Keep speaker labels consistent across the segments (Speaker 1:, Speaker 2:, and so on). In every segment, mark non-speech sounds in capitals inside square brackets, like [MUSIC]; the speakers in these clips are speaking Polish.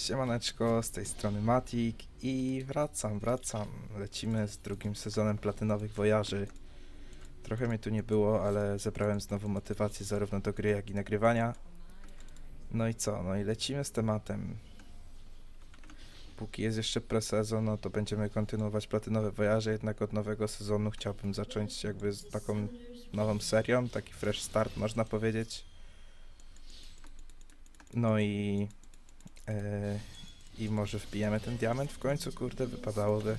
Speaker 1: Siemaneczko, z tej strony Matik i wracam, wracam. Lecimy z drugim sezonem platynowych wojaży. Trochę mnie tu nie było, ale zebrałem znowu motywację zarówno do gry, jak i nagrywania. No i co? No i lecimy z tematem. Póki jest jeszcze presezon, no to będziemy kontynuować platynowe wojaże, jednak od nowego sezonu chciałbym zacząć jakby z taką nową serią, taki fresh start można powiedzieć. No i Yy, I może wbijemy ten diament w końcu, kurde, wypadałoby.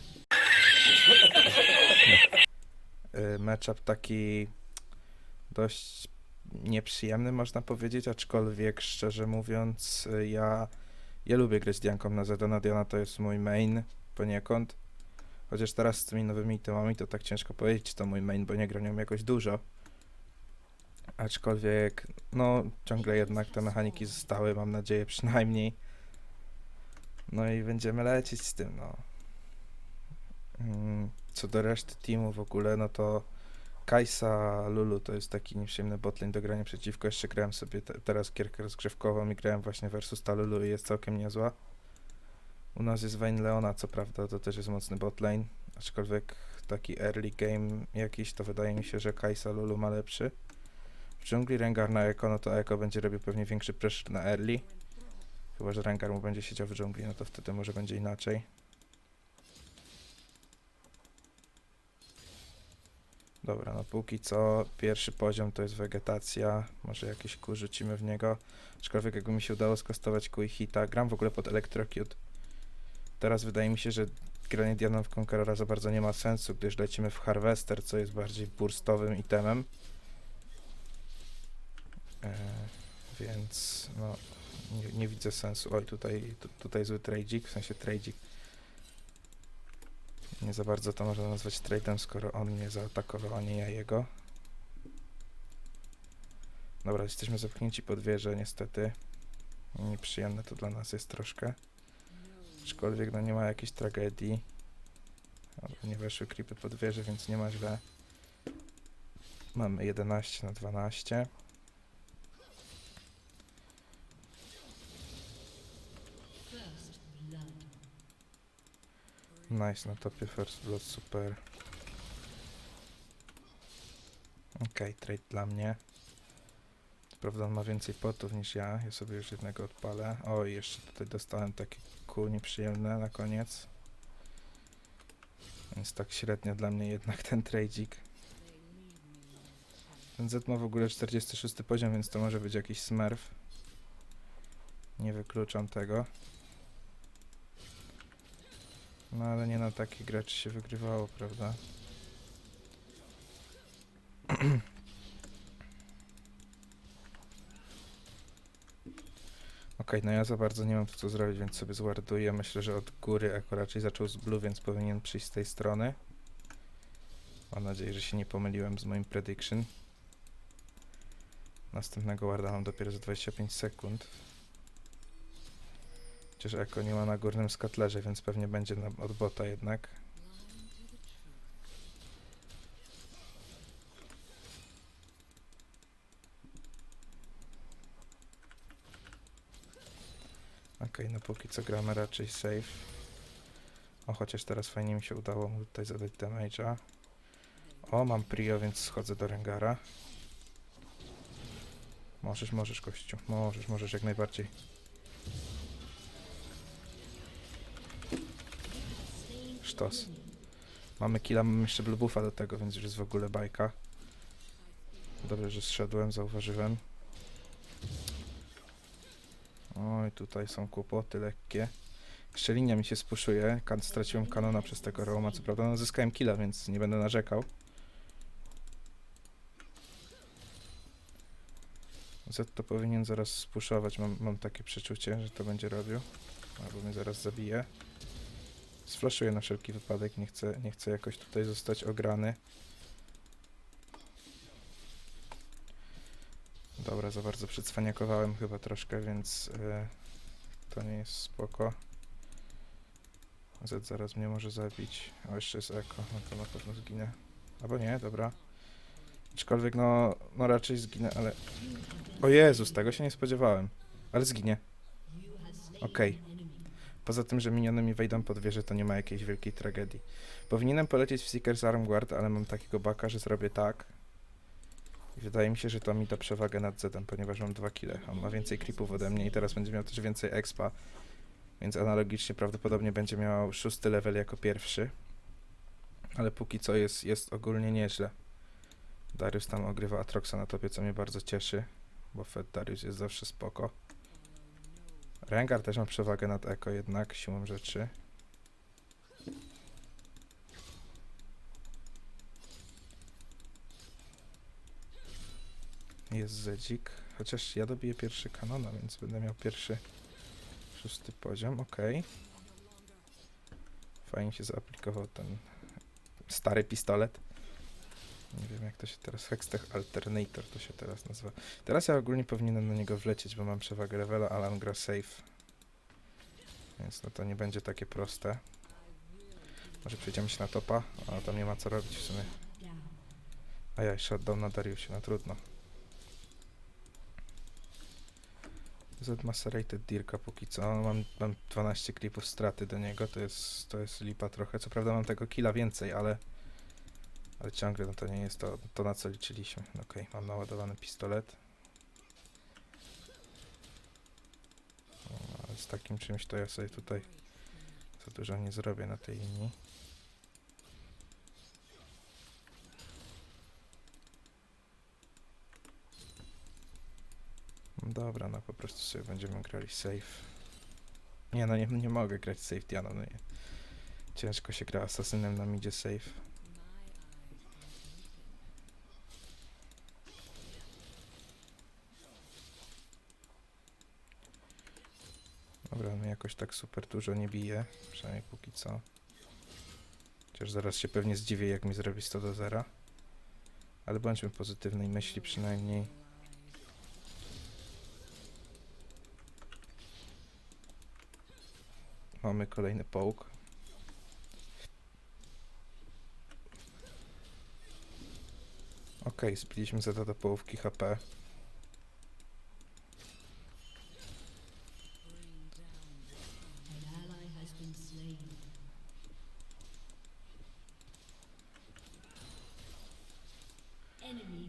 Speaker 1: Yy, matchup taki dość nieprzyjemny, można powiedzieć, aczkolwiek szczerze mówiąc, yy, ja, ja lubię grać Dianką na Zedona. Diana to jest mój main poniekąd. Chociaż teraz z tymi nowymi itemami to tak ciężko powiedzieć, to mój main, bo nie gram nią jakoś dużo. Aczkolwiek, no, ciągle jednak te mechaniki zostały, mam nadzieję przynajmniej. No i będziemy lecieć z tym, no. Mm, Co do reszty teamu w ogóle, no to Kajsa Lulu to jest taki nieprzyjemny botlane do grania przeciwko. Jeszcze grałem sobie te, teraz gierkę rozgrzewkową i grałem właśnie versus ta Lulu i jest całkiem niezła. U nas jest Vayne Leona, co prawda, to też jest mocny botlane, aczkolwiek taki early game jakiś, to wydaje mi się, że Kajsa Lulu ma lepszy. W dżungli Rengar na Eko, no to Eko będzie robił pewnie większy pressure na early. Chyba, że Rengar mu będzie siedział w dżungli, no to wtedy może będzie inaczej. Dobra, no póki co pierwszy poziom to jest wegetacja, może jakiś kół rzucimy w niego. Aczkolwiek jakby mi się udało skostować i hita, gram w ogóle pod Electrocute. Teraz wydaje mi się, że granie Dianą w Conquerora za bardzo nie ma sensu, gdyż lecimy w Harvester, co jest bardziej burstowym itemem. E, więc no, nie, nie widzę sensu. Oj, tutaj, tu, tutaj zły tradzik, w sensie tradzik. Nie za bardzo to można nazwać trade'em, skoro on mnie zaatakował, a nie ja jego. Dobra, jesteśmy zepchnięci pod wieżę, niestety. Nieprzyjemne to dla nas jest troszkę. Aczkolwiek no nie ma jakiejś tragedii. Nie weszły creepy pod wieżę, więc nie ma źle. Mamy 11 na 12. Nice, na topie first blood, super. Okej, trade dla mnie. Prawda on ma więcej potów niż ja, ja sobie już jednego odpalę. O, jeszcze tutaj dostałem takie kół nieprzyjemne na koniec. Więc tak średnio dla mnie jednak [LAUGHS] ten tradzik. Ten Z ma w ogóle 46 poziom, więc to może być jakiś smurf. Nie wykluczam tego. No ale nie na takich graczy się wygrywało, prawda? [CLEARS THROAT] Okej, no ja za bardzo nie mam tu co zrobić, więc sobie zwarduję. Myślę, że od góry Eko raczej zaczął z blue, więc powinien przyjść z tej strony. Mam nadzieję, że się nie pomyliłem z moim prediction. Następnego warda mam dopiero za 25 sekund. Chociaż Eko nie ma na górnym skatlerze, więc pewnie będzie na, od bota jednak. Okej, no póki co gramy raczej safe. O, chociaż teraz fajnie mi się udało mu tutaj zadać damage'a. O, mam prio, więc schodzę do Rengara. Możesz, możesz, kościu. Możesz, możesz jak najbardziej. Sztos. Mamy killa, mamy jeszcze blue buffa do tego, więc już jest w ogóle bajka. Dobrze, że zszedłem, zauważyłem. Oj, tutaj są kłopoty lekkie. Jeszcze linia mi się spuszuje. Straciłem kanona przez tego Roma. Co prawda, no zyskałem killa, więc nie będę narzekał. Z to powinien zaraz spuszować. Mam, mam takie przeczucie, że to będzie robił. Albo mnie zaraz zabije. Sflaszuję na wszelki wypadek, nie chcę, nie chcę jakoś tutaj zostać ograny. Dobra, za bardzo przycwaniakowałem chyba troszkę, więc e, to nie jest spoko. Z zaraz mnie może zabić. O, jeszcze jest eko, no to na pewno zginę. Albo nie, dobra. Aczkolwiek no, no raczej zginę, ale... O Jezus, tego się nie spodziewałem. Ale zginie. Okej. Poza tym, że miniony mi wejdą pod wieżę, to nie ma jakiejś wielkiej tragedii. Powinienem polecieć w Seekers Armguard, ale mam takiego baka, że zrobię tak. I wydaje mi się, że to mi da przewagę nad Zedem, ponieważ mam dwa kile. On ma więcej creepów ode mnie i teraz będzie miał też więcej expa. Więc analogicznie prawdopodobnie będzie miał szósty level jako pierwszy. Ale póki co jest, jest ogólnie nieźle. Darius tam ogrywa Atroxa na topie, co mnie bardzo cieszy. Bo Fed Darius jest zawsze spoko. Rengar też ma przewagę nad Eko jednak, siłą rzeczy. Jest Zedzik. Chociaż ja dobiję pierwszy kanona, więc będę miał pierwszy szósty poziom, okej. Fajnie się zaaplikował ten stary pistolet. Nie wiem jak to się teraz, Hextech Alternator to się teraz nazywa. Teraz ja ogólnie powinienem na niego wlecieć, bo mam przewagę levela, ale on gra safe. Więc no to nie będzie takie proste. Może przejdziemy się na topa, a tam nie ma co robić w sumie. A ja shutdown na Dariusie, no trudno. Z Macerated Dirka póki co. Mam, mam 12 klipów straty do niego, to jest, to jest lipa trochę. Co prawda mam tego killa więcej, ale ale ciągle no to nie jest to, to na co liczyliśmy. Okej, mam naładowany pistolet. Z takim czymś to ja sobie tutaj za dużo nie zrobię na tej linii. Dobra, no po prostu sobie będziemy grali safe. Nie no, nie, nie mogę grać safe Diana, no nie. Ciężko się gra asasynem na midzie safe. Dobra, mnie jakoś tak super dużo nie bije, przynajmniej póki co. Chociaż zaraz się pewnie zdziwię, jak mi zrobi 100 do 0. Ale bądźmy pozytywnej myśli przynajmniej. Mamy kolejny połk. Okej, zbiliśmy Zeta do połówki HP.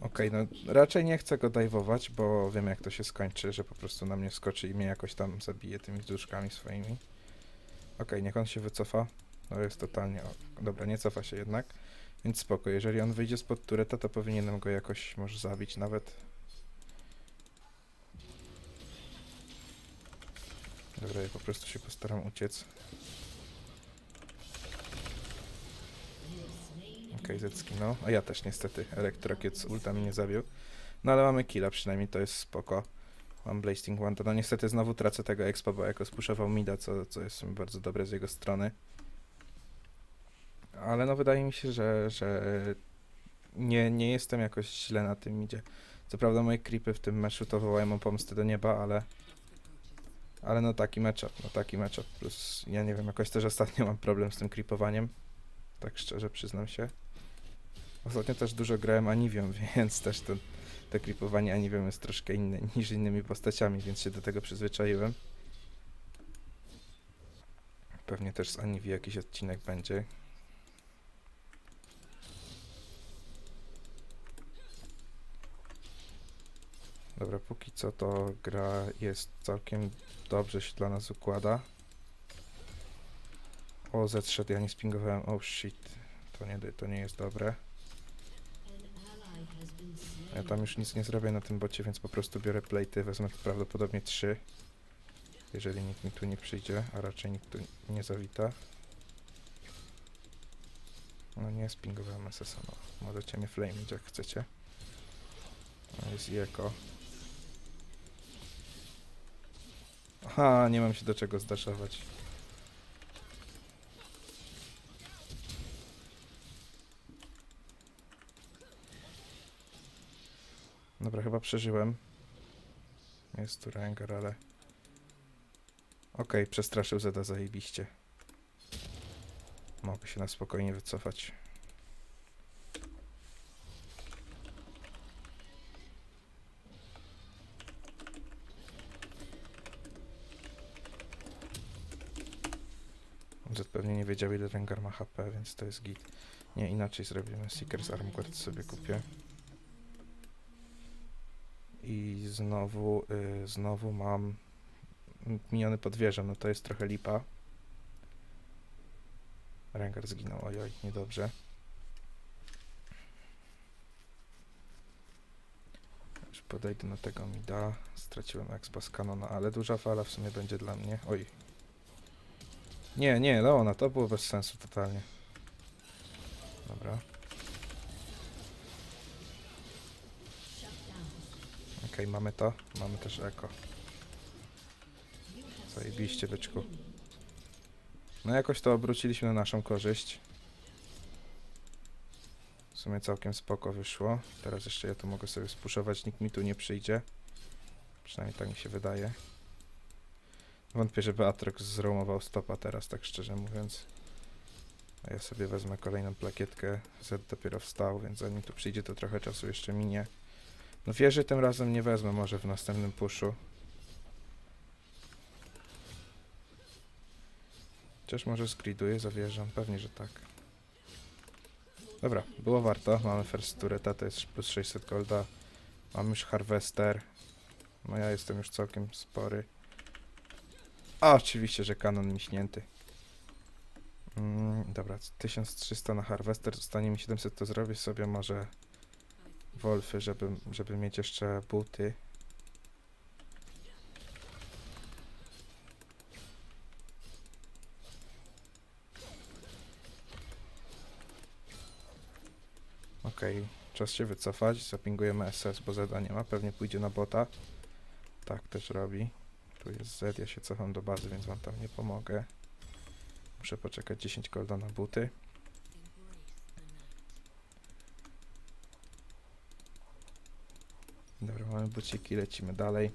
Speaker 1: Okej, no raczej nie chcę go dajwować, bo wiem jak to się skończy, że po prostu na mnie skoczy i mnie jakoś tam zabije tymi duszkami swoimi. Okej, niech on się wycofa. No jest totalnie... O, dobra, nie cofa się jednak. Więc spoko, jeżeli on wyjdzie spod tureta, to powinienem go jakoś może zabić nawet. Dobra, ja po prostu się postaram uciec. Okay, zginął. A ja też niestety. Elektrokiet z ulta mnie nie zabił. No ale mamy killa, przynajmniej to jest spoko. Mam Blasting One. No niestety znowu tracę tego expa, bo Eko spuszował mida, co, co jest bardzo dobre z jego strony. Ale no wydaje mi się, że, że nie, nie jestem jakoś źle na tym idzie. Co prawda moje creepy w tym meczu to wołają o pomstę do nieba, ale ale no taki matchup, no taki matchup. Plus ja nie wiem, jakoś też ostatnio mam problem z tym creepowaniem. Tak szczerze przyznam się. Ostatnio też dużo grałem Aniwią, [LAUGHS] więc też ten, to creepowanie Aniwią jest troszkę inne niż innymi postaciami, więc się do tego przyzwyczaiłem. Pewnie też z Aniwi jakiś odcinek będzie. Dobra, póki co to gra jest całkiem dobrze się dla nas układa. O, Z ja nie spingowałem. Oh shit. To nie, to nie jest dobre. Ja tam już nic nie zrobię na tym bocie, więc po prostu biorę plejty, wezmę prawdopodobnie trzy. Jeżeli nikt mi tu nie przyjdzie, a raczej nikt tu nie zawita. No nie spingowałem SS-a, no. Możecie mnie flame'ić jak chcecie. No jest i eko. Aha, nie mam się do czego zdaszować. Dobra, chyba przeżyłem. Jest tu Rengar, ale... Okej, przestraszył Zeda zajebiście. Mogę się na spokojnie wycofać. Z pewnie nie wiedział ile Rengar ma HP, więc to jest git. Nie, inaczej zrobimy. Seekers Armguard sobie kupię. I znowu, y, znowu mam miniony pod wieżą, no to jest trochę lipa. Rengar zginął, ojoj, niedobrze. Już podejdę do tego mi da. Straciłem expa z kanona, ale duża fala w sumie będzie dla mnie. Oj. Nie, nie, Leona, to było bez sensu totalnie. Dobra. Okej, mamy to. Mamy też eko. Zajebiście, byczku. No jakoś to obróciliśmy na naszą korzyść. W sumie całkiem spoko wyszło. Teraz jeszcze ja tu mogę sobie spuszować, nikt mi tu nie przyjdzie. Przynajmniej tak mi się wydaje. Wątpię, żeby Atrox zromował stopa teraz, tak szczerze mówiąc. A ja sobie wezmę kolejną plakietkę. Z dopiero wstał, więc zanim tu przyjdzie, to trochę czasu jeszcze minie. No wieży tym razem nie wezmę, może w następnym puszu. Chociaż może skriduję, zawierzam. Pewnie, że tak. Dobra, było warto. Mamy first tureta, to jest plus 600 golda. Mamy już harvester. No ja jestem już całkiem spory. A oczywiście, że kanon miśnięty. Mm, dobra, 1300 na harvester, zostanie mi 700, to zrobię sobie może wolfy, żeby, żeby mieć jeszcze buty. Okej, czas się wycofać, zapingujemy SS, bo Zeda nie ma, pewnie pójdzie na bota. Tak też robi. Tu jest Z, ja się cofam do bazy, więc wam tam nie pomogę. Muszę poczekać 10 golda na buty. Dobra, mamy buciki, lecimy dalej.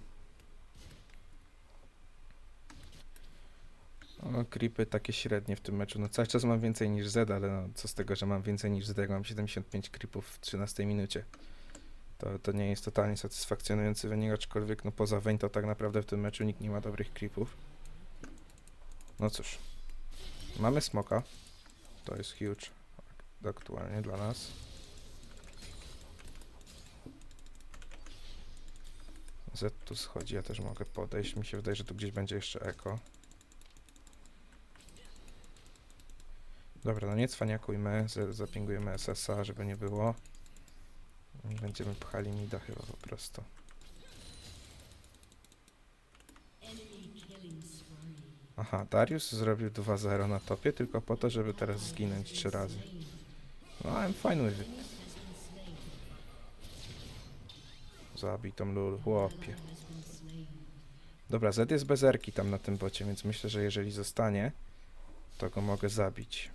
Speaker 1: O, creepy takie średnie w tym meczu. No cały czas mam więcej niż Z, ale no, co z tego, że mam więcej niż Z, jak mam 75 creepów w 13 minucie. To, to nie jest totalnie satysfakcjonujący wynik, aczkolwiek no poza Vayne to tak naprawdę w tym meczu nikt nie ma dobrych creepów. No cóż. Mamy smoka. To jest huge ak- aktualnie dla nas. Z tu schodzi, ja też mogę podejść. Mi się wydaje, że tu gdzieś będzie jeszcze eko. Dobra, no nie cwaniakujmy, zapingujemy SS-a, żeby nie było. Będziemy pchali mida chyba po prostu. Aha, Darius zrobił 2-0 na topie tylko po to, żeby teraz zginąć 3 razy. No, I'm fine with it. Zabij tą lul, chłopie. Dobra, Z jest bez erki tam na tym bocie, więc myślę, że jeżeli zostanie, to go mogę zabić.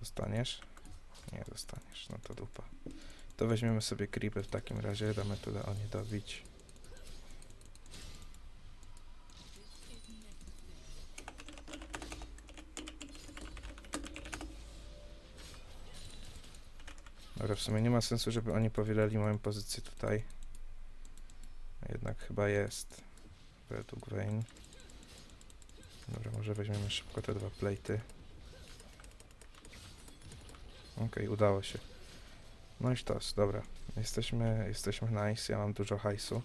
Speaker 1: Zostaniesz? Nie zostaniesz, no to dupa. To weźmiemy sobie creepy w takim razie, damy tu Leonie dobić. Dobra, w sumie nie ma sensu, żeby oni powielali moją pozycję tutaj. Jednak chyba jest. Według Vayne. Dobra, może weźmiemy szybko te dwa platy. Okej, udało się. No i sztos, dobra. Jesteśmy, jesteśmy nice, ja mam dużo hajsu.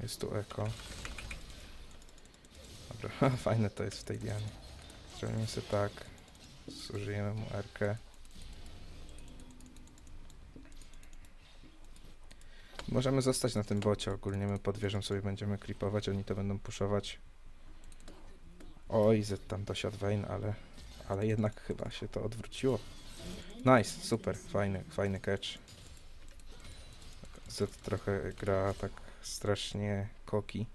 Speaker 1: Jest tu eko. Dobra, [LAUGHS] fajne to jest w tej dianie. Zrobimy sobie tak. Zużyjemy mu erkę. Możemy zostać na tym bocie ogólnie, my pod wieżą sobie będziemy klipować, oni to będą puszować. Oj, Z tam dosiadł Vayne, ale, ale jednak chyba się to odwróciło. Nice, super, fajny, fajny catch. Z trochę gra tak strasznie koki.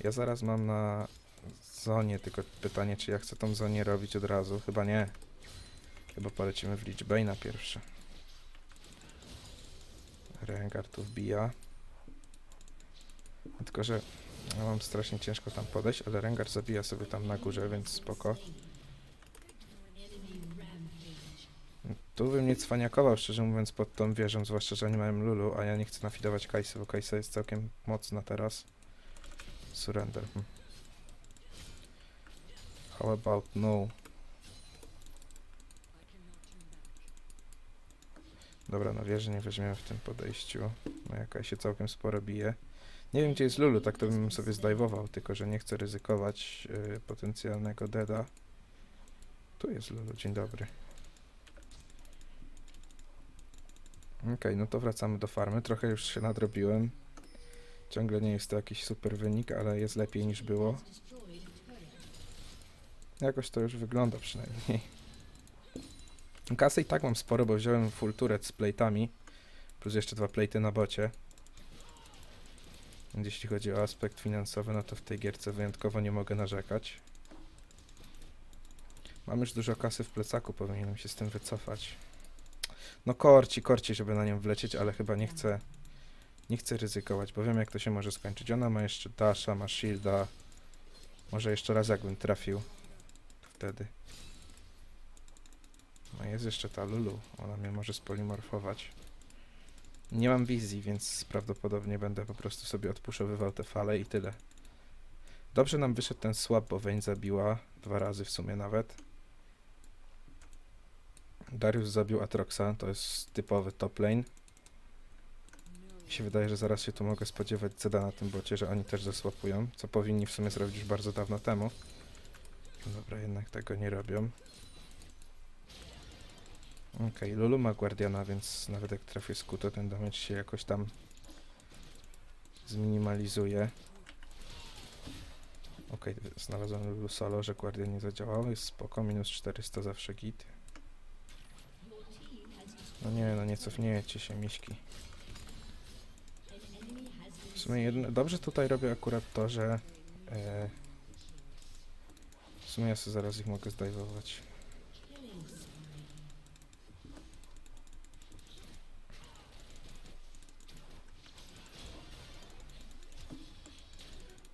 Speaker 1: Ja zaraz mam na zonie, tylko pytanie, czy ja chcę tą zonię robić od razu? Chyba nie. Chyba polecimy w Lich na pierwsze. Rengar tu wbija. Tylko, że ja mam strasznie ciężko tam podejść, ale Rengar zabija sobie tam na górze, więc spoko. Tu bym nie cwaniakował, szczerze mówiąc, pod tą wieżą, zwłaszcza, że nie mają Lulu, a ja nie chcę nafidować Kajsy, bo Kajsa jest całkiem mocna teraz. Surrender. hm. How about no? Dobra, na wieży nie weźmiemy w tym podejściu. No jaka się całkiem sporo bije. Nie wiem gdzie jest Lulu, tak to bym sobie zdajwował, tylko że nie chcę ryzykować y, potencjalnego deda. Tu jest Lulu, dzień dobry. Okej, no to wracamy do farmy. Trochę już się nadrobiłem. Ciągle nie jest to jakiś super wynik, ale jest lepiej niż było. Jakoś to już wygląda przynajmniej. Kasy i tak mam sporo, bo wziąłem full turret z plate'ami. Plus jeszcze dwa plate'y na bocie. Więc jeśli chodzi o aspekt finansowy, no to w tej gierce wyjątkowo nie mogę narzekać. Mam już dużo kasy w plecaku, powinienem się z tym wycofać. No korci, korci, żeby na nią wlecieć, ale chyba nie chcę, nie chcę ryzykować, bo wiem jak to się może skończyć. Ona ma jeszcze dasha, ma shielda. Może jeszcze raz jakbym trafił wtedy. No jest jeszcze ta Lulu, ona mnie może spolimorfować. Nie mam wizji, więc prawdopodobnie będę po prostu sobie odpuszowywał te fale i tyle. Dobrze nam wyszedł ten słab, bo Vayne zabiła dwa razy w sumie nawet. Darius zabił Atroxa, to jest typowy top lane. Mi się wydaje, że zaraz się tu mogę spodziewać Zeda na tym bocie, że oni też zasłapują, co powinni w sumie zrobić już bardzo dawno temu. Dobra, jednak tego nie robią. Okej, Lulu ma Guardiana, więc nawet jak trafię z Q, to ten damage się jakoś tam zminimalizuje. Okej, znalazłem Lulu solo, że Guardian nie zadziałał, jest spoko, minus 400 zawsze git. No nie, no nie cofniecie się, miśki. W sumie jedno, dobrze tutaj robię akurat to, że e, w sumie ja sobie zaraz ich mogę zdajwować.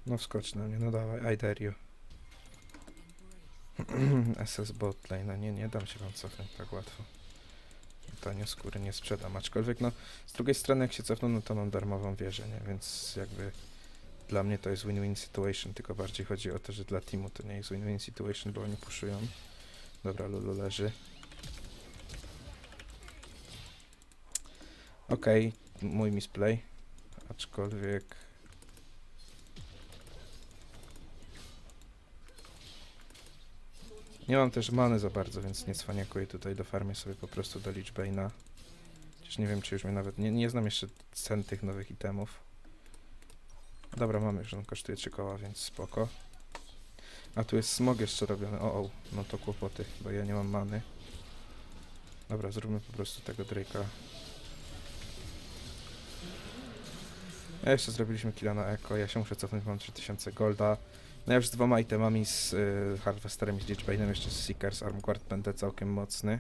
Speaker 1: No wskocz na mnie, no dawaj, I dare you. [CLEARS THROAT] SS bot lane, no nie, nie dam się wam cofnąć tak łatwo. Tanie skóry nie sprzedam, aczkolwiek no z drugiej strony jak się cofną, no to mam darmową wieżę, nie, więc jakby dla mnie to jest win-win situation, tylko bardziej chodzi o to, że dla teamu to nie jest win-win situation, bo oni puszują. Dobra, Lulu leży. Okej, mój misplay, aczkolwiek... Nie mam też many za bardzo, więc nie cwaniakuję tutaj do farmy sobie po prostu do Lichbane'a. Chociaż nie wiem, czy już mnie nawet... Nie, nie znam jeszcze cen tych nowych itemów. Dobra, mamy już, on kosztuje 3 koła, więc spoko. A tu jest smog jeszcze robiony, o, o, no to kłopoty, bo ja nie mam many. Dobra, zróbmy po prostu tego Drake'a. A jeszcze zrobiliśmy killa na Eko, ja się muszę cofnąć, mam 3000 golda. No ja już z dwoma itemami, z y, Harvesterem i z Lichbane'em, jeszcze z Seekers Armguard będę całkiem mocny.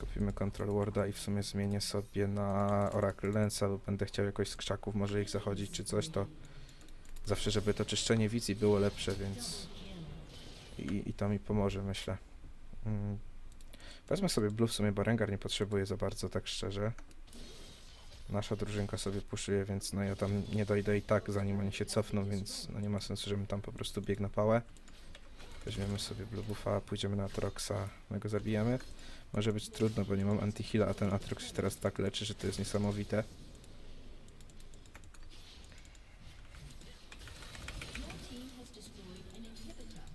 Speaker 1: Kupimy Control Warda i w sumie zmienię sobie na Oracle Lensa, bo będę chciał jakoś z krzaków może ich zachodzić czy coś, to zawsze, żeby to czyszczenie wizji było lepsze, więc i, i to mi pomoże, myślę. Mm. Wezmę sobie Blue w sumie, bo Rengar nie potrzebuje za bardzo, tak szczerze. Nasza drużynka sobie puszuje, więc no ja tam nie dojdę i tak, zanim oni się cofną, więc no nie ma sensu, żebym tam po prostu biegł na pałę. Weźmiemy sobie Blue Buffa, pójdziemy na Atroxa, my go zabijemy. Może być trudno, bo nie mam anti-heala, a ten Atrox się teraz tak leczy, że to jest niesamowite.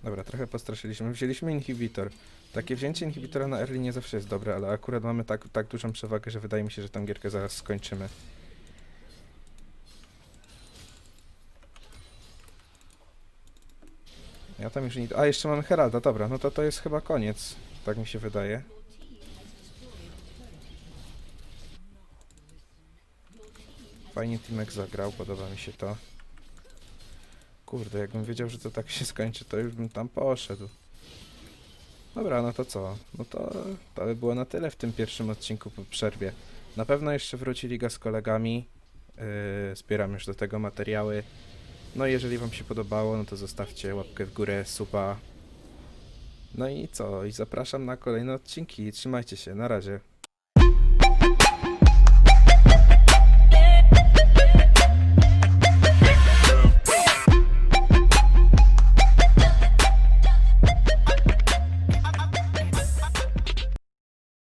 Speaker 1: Dobra, trochę postraszyliśmy. Wzięliśmy inhibitor. Takie wzięcie inhibitora na early nie zawsze jest dobre, ale akurat mamy tak, tak dużą przewagę, że wydaje mi się, że tą gierkę zaraz skończymy. Ja tam już nie... A, jeszcze mamy Heralda, dobra, no to to jest chyba koniec. Tak mi się wydaje. Fajnie Timek zagrał, podoba mi się to. Kurde, jakbym wiedział, że to tak się skończy, to już bym tam poszedł. Dobra, no to co? No to, to by było na tyle w tym pierwszym odcinku po przerwie. Na pewno jeszcze wróci Liga z kolegami. Yy, zbieram już do tego materiały. No i jeżeli wam się podobało, no to zostawcie łapkę w górę, suba. No i co? I zapraszam na kolejne odcinki. Trzymajcie się, na razie.